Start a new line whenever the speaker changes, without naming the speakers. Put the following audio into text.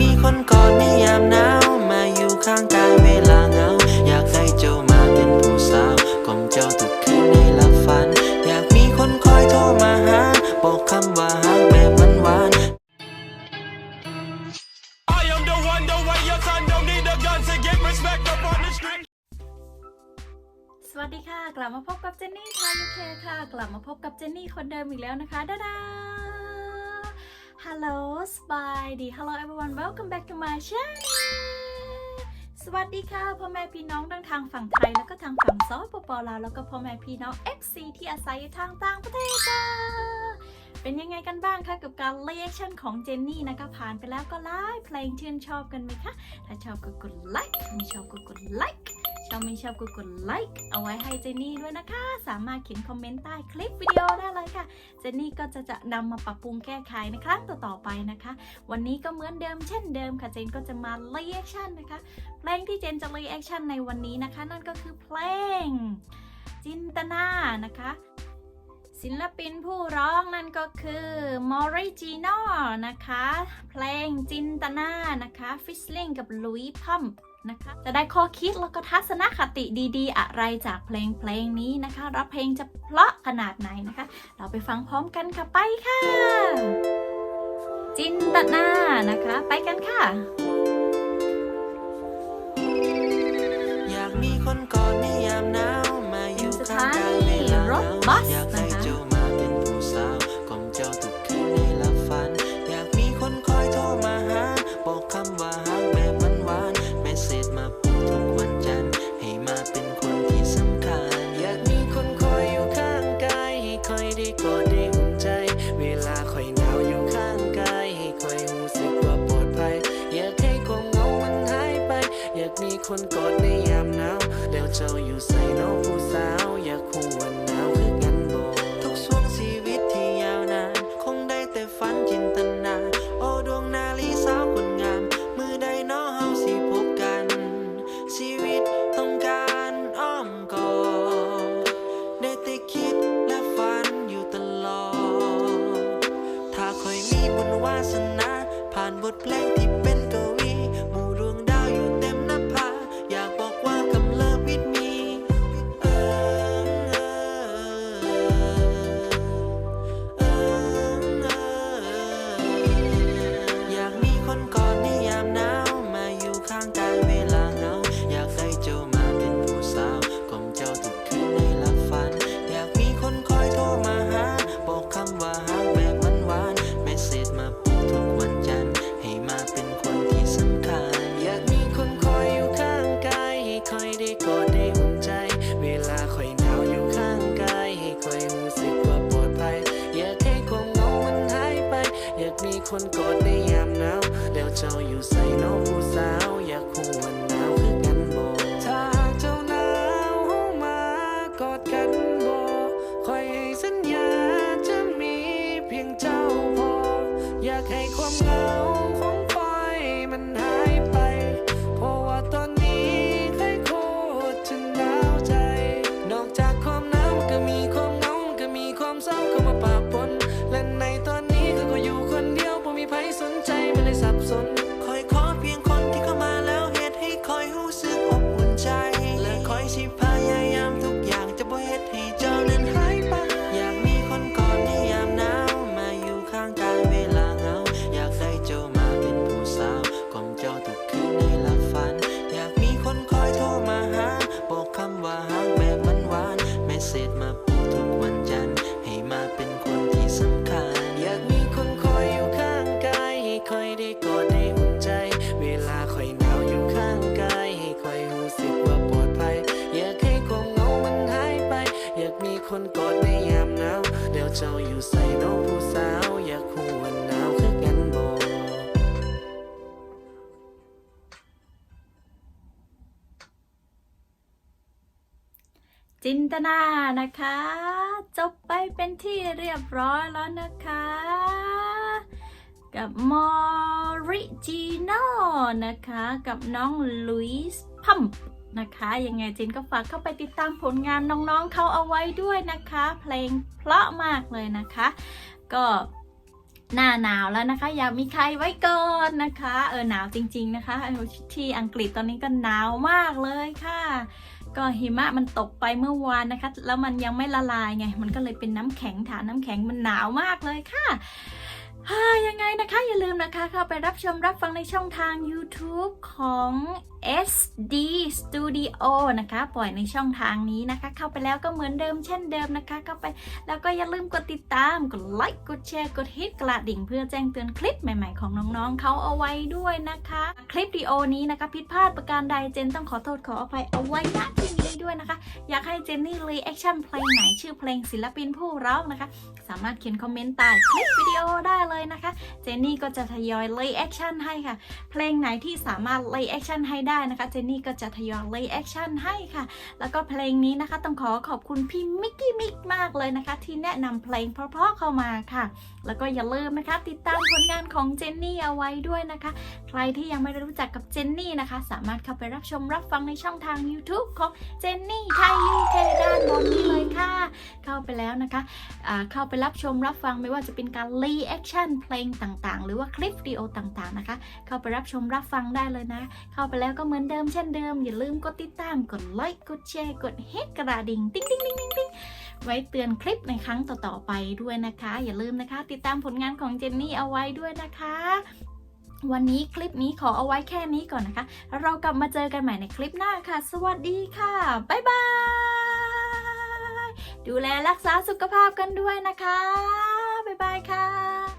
มีคนกอดในยามหนาวมาอยู่ข้างกายเวลาเหงา อยากให้เจ้ามาเป็นผู้สาวของเจ้าทุกคืนในหลับฝัน อยากมีคนคอยโทรมาหา บอกคำว่าฮักแบบหวานๆ
I am the one, the way your son don't need a gun to get respect up on the street.
สวัสดีค่ะ กลับมาพบกับเจนนี่ทายูเคค่ะ กลับมาพบกับเจนนี่คนเดิมอีกแล้วนะคะดาดา Hello สบายดี Hello everyone welcome back to my channel สวัสดีค่ะพ่อแม่พี่น้องทั้งทางฝั่งไทย แล้วก็ทางฝั่งซอปปลาวแล้วก็พ่อแม่พี่น้อง FC ที่อาศัยอยู่ทางต่างประเทศจ้าเป็นยังไงกันบ้างคะกับการเรียกชั่นของเจนนี่นะคะผ่านไปแล้วก็ไลค์เพลงชื่นชอบกันไหมคะ ถ้าชอบก็กดไลค์ไม่ชอบก็กดไลค์ ชอบไม่ชอบก็กดไลค์เอาไว้ให้เจนนี่ด้วยนะคะ สามารถเขียนคอมเมนต์ใต้คลิปวิดีโอได้เลยค่ะ เจนนี่ก็จะจะนำมาปรับปรุงแก้ไขในครั้งต่อๆไปนะคะ วันนี้ก็เหมือนเดิมเช่นเดิมค่ะ เจนก็จะมาเรีแอคชั่นนะคะ เพลงที่เจนจะเรีแอคชั่นในวันนี้นะคะ นั่นก็คือเพลงจินตนานะคะ ศิลปินผู้ร้องนั่นก็คือมอริจินอนะคะ เพลงจินตนานะคะฟิสลิงกับลุยพัมนะคะจะได้ข้อคิดแล้วก็ทัศนคติดีๆ อะไรจากเพลงเพลงนี้นะคะ รับเพลงจะเพราะขนาดไหนนะคะ เราไปฟังพร้อมกันค่ะไปค่ะ จินตนานะคะ ไปกันค่ะ
อยากมีคนกอดในยามหนาวมาอยู่ข้างกา
ถบัส
อยากให้
นะคะ
เจ้ามาเป็นผู้สาวของเจ้าทุกคืนในลับฝันอยากมีคนคอยโทรมาหาบอกคำว่ากแบบหวานๆเมสเซจม มีคนกอดในยามหนาวแล้วเจ้าอยู่ใส่น้องผู้สาวอยากคู่วันหนาว จินตนานะคะ จบไปเป็นที่เรียบ
ร้อยแล้วนะคะ กับมอริจิโนนะคะ กับน้องลุยส์พัมนะคะยังไงจินก็ฝากเข้าไปติดตามผลงานน้องๆเขาเอาไว้ด้วยนะคะ เพลงเพราะมากเลยนะคะ ก็หน้าหนาวแล้วนะคะ อย่ามีใครไว้ก่อนนะคะ เออหนาวจริง ๆ นะคะที่อังกฤษตอนนี้ก็หนาวมากเลยค่ะ ก็หิมะมันตกไปเมื่อวานนะคะ แล้วมันยังไม่ละลายไง มันก็เลยเป็นน้ำแข็งฐานน้ำแข็งมันหนาวมากเลยค่ะยังไงนะคะ อย่าลืมนะคะ เข้าไปรับชมรับฟังในช่องทาง YouTube ของ SD Studio นะคะ ปล่อยในช่องทางนี้นะคะ เข้าไปแล้วก็เหมือนเดิมเช่นเดิมนะคะ เข้าไปแล้วก็อย่าลืมกดติดตาม กดไลค์ กดแชร์ กดฮิตกระดิ่ง เพื่อแจ้งเตือนคลิปใหม่ๆของน้องๆเขาเอาไว้ด้วยนะคะ คลิปวิดีโอนี้นะคะผิดพลาดประการใดเจนต้องขอโทษขออภัยเอาไว้ณที่นี้ด้วยนะคะ อยากให้เจนนี่รีแอคชั่นเพลงไหนชื่อเพลงศิลปินผู้ร้องนะคะ สามารถเขียนคอมเมนต์ใต้คลิปวิดีโอได้เลยนะคะ เจนนี่ก็จะทยอยรีแอคชั่นให้ค่ะ เพลงไหนที่สามารถรีแอคชั่นให้ได้นะคะเจนนี่ก็จะทยอยรีแอคชั่นให้ค่ะ แล้วก็เพลงนี้นะคะต้องขอขอบคุณพี่มิกกี้มิกมากเลยนะคะ ที่แนะนำเพลงเพราะๆเข้ามาค่ะ แล้วก็อย่าลืมนะคะ ติดตามผลงานของเจนนี่เอาไว้ด้วยนะคะ ใครที่ยังไม่ได้รู้จักกับเจนนี่นะคะ สามารถเข้าไปรับชมรับฟังในช่องทาง YouTube ของเจนนี่ไทยยูเคด้านบนนี้เลยค่ะ เข้าไปแล้วนะคะเข้าไปรับชมรับฟังไม่ว่าจะเป็นการรีแอคชั่นเพลงต่างๆ หรือว่าคลิปวิดีโอต่างๆนะคะ เข้าไปรับชมรับฟังได้เลยนะ เข้าไปแล้วก็เหมือนเดิมเช่นเดิม อย่าลืมกดติดตามกดไลค์กดแชร์กดเฮดกระดิ่งติ๊งติ๊งติ๊งติ๊งติ๊งไว้เตือนคลิปในครั้งต่อๆไปด้วยนะคะ อย่าลืมนะคะ ติดตามผลงานของเจนนี่เอาไว้ด้วยนะคะ วันนี้คลิปนี้ขอเอาไว้แค่นี้ก่อนนะคะ แล้วเรากลับมาเจอกันใหม่ในคลิปหน้าค่ะ สวัสดีค่ะ บ๊ายบาย ดูแลรักษาสุขภาพกันด้วยนะคะ บ๊ายบายค่ะ